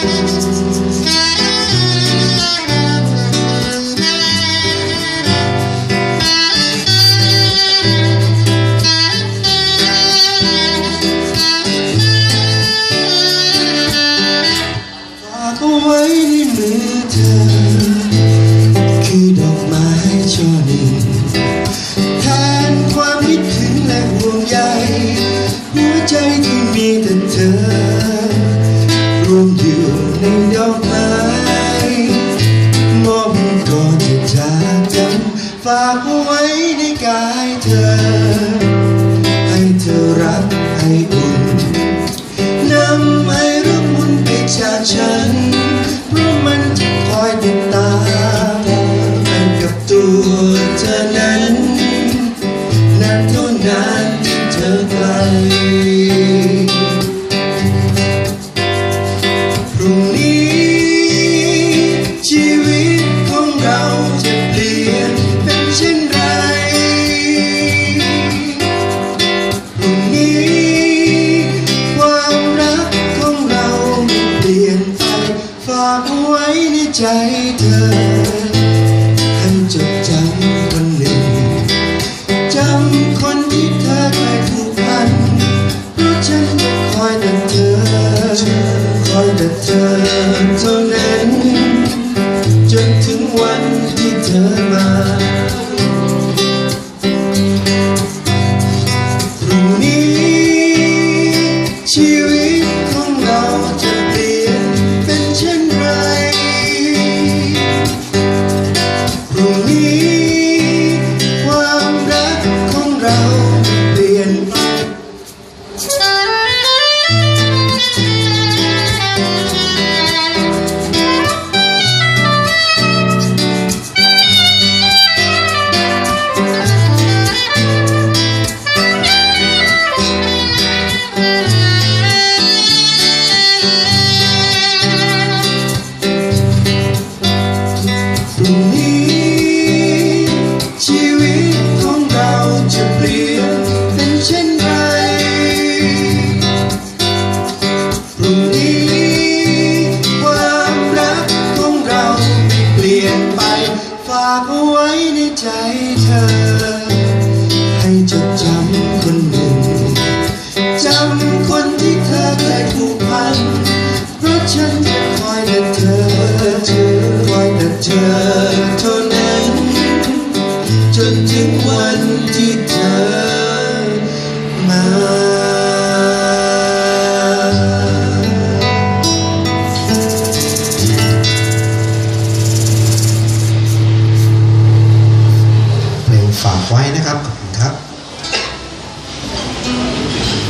ฝากเอาไว้ใฝากเอาไว้ในกายเธอ ให้เธอรักให้อุ่นนำให้รักมุนไปจากฉัน เพราะมันจะคอยติดตามไปกับตัวเธอนั้นนานเท่านานที่เธอไกลากเอาไว้ในใจเธอ ให้จดจำคนหนึ่ง จำคนที่เธอเคยผูกพันเพราะฉันจะคอยแต่เธอ คอยแต่เธอเท่านั้น จนถึงวันที่เธอ ไว้ในใจเธอ ให้จดจำคนหนึ่งจำคนที่เธอเคยผูกพัน เพราะฉันจะคอยแต่เธอเธอคอยแต่เธอ ฝากไว้นะครับ